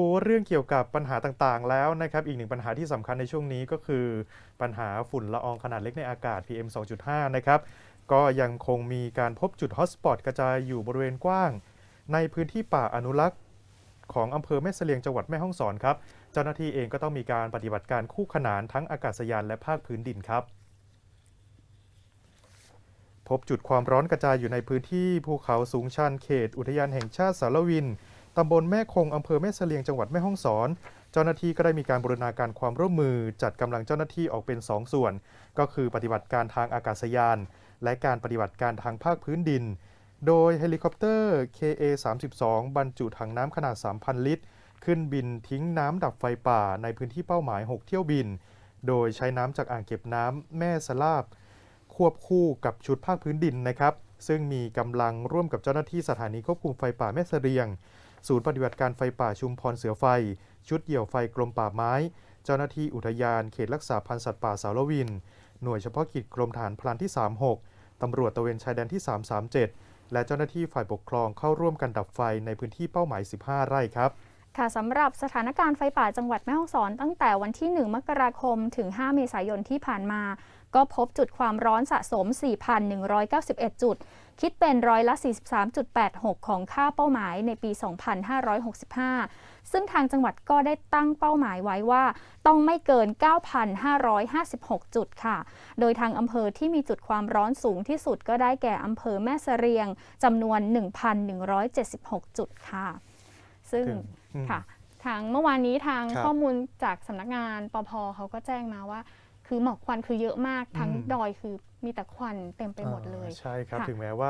ดูเรื่องเกี่ยวกับปัญหาต่างๆ แล้วนะครับ อีกหนึ่งปัญหาที่สำคัญในช่วงนี้ก็คือปัญหาฝุ่นละอองขนาดเล็กในอากาศ PM 2.5 นะครับ ก็ยังคงมีการพบจุดฮอตสปอตกระจายอยู่บริเวณกว้าง ในพื้นที่ป่าอนุรักษ์ ของอำเภอแม่เสลียงจังหวัดแม่ฮ่องสอนครับ เจ้าหน้าที่เองก็ต้องมีการปฏิบัติการคู่ขนานทั้งอากาศยานและภาคพื้นดินครับ พบจุดความร้อนกระจายอยู่ในพื้นที่ภูเขาสูงชันเขต อุทยานแห่งชาติสารวิน ตำบลแม่คงอำเภอแม่เสลียงจังหวัดแม่ฮ่องสอน เจ้าหน้าที่ก็ได้มีการบูรณาการความร่วมมือ จัดกำลังเจ้าหน้าที่ออกเป็น2ส่วน ก็คือปฏิบัติการทางอากาศยาน และการปฏิบัติการทางภาคพื้นดิน โดยเฮลิคอปเตอร์ KA-32 บรรจุถังน้ำขนาด 3,000 ลิตร ขึ้นบินทิ้งน้ำดับไฟป่าในพื้นที่เป้าหมาย 6 เที่ยวบิน โดยใช้น้ำจากอ่างเก็บน้ำแม่สลาบ ควบคู่กับชุดภาคพื้นดินนะครับ ซึ่งมีกำลังร่วมกับเจ้าหน้าที่สถานีควบคุมไฟป่าแม่เสรียง ศูนย์ปฏิบัติการไฟป่าชุมพรเสือไฟ ชุดเหยี่ยวไฟกรมป่าไม้ เจ้าหน้าที่อุทยานเขตรักษาพันธุ์สัตว์ป่าสารวิน หน่วยเฉพาะกิจกรมฐานพลานที่ 36 ตำรวจตะเวนชายแดนที่ 337 และเจ้าหน้าที่ฝ่ายปกครองเข้าร่วมกันดับไฟในพื้นที่เป้าหมาย 15 ไร่ครับ ค่ะสำหรับสถานการณ์ไฟป่าจังหวัดแม่ฮ่องสอนตั้งแต่วันที่ 1 มกราคมถึง 5 เมษายนที่ผ่านมา ก็พบจุดความร้อนสะสม 4,191 จุด คิดเป็นร้อยละ 43.86 ของค่าเป้าหมายในปี 2565 ซึ่งทางจังหวัดก็ได้ตั้งเป้าหมายไว้ว่า ต้องไม่เกิน 9,556 จุดค่ะ โดยทางอำเภอที่มีจุดความร้อนสูงที่สุดก็ได้แก่อำเภอแม่เสรียงจำนวน 1,176 จุดค่ะ ซึ่ง ค่ะ ทางเมื่อวานนี้ทางครับข้อมูลจากสำนักงานปพเขาก็แจ้งมาว่า คือหมอกควันคือเยอะมากทั้งอืมดอยคือมีแต่ควันเต็มไปหมดเลยอ่าใช่ครับค่ะถึงแม้ว่า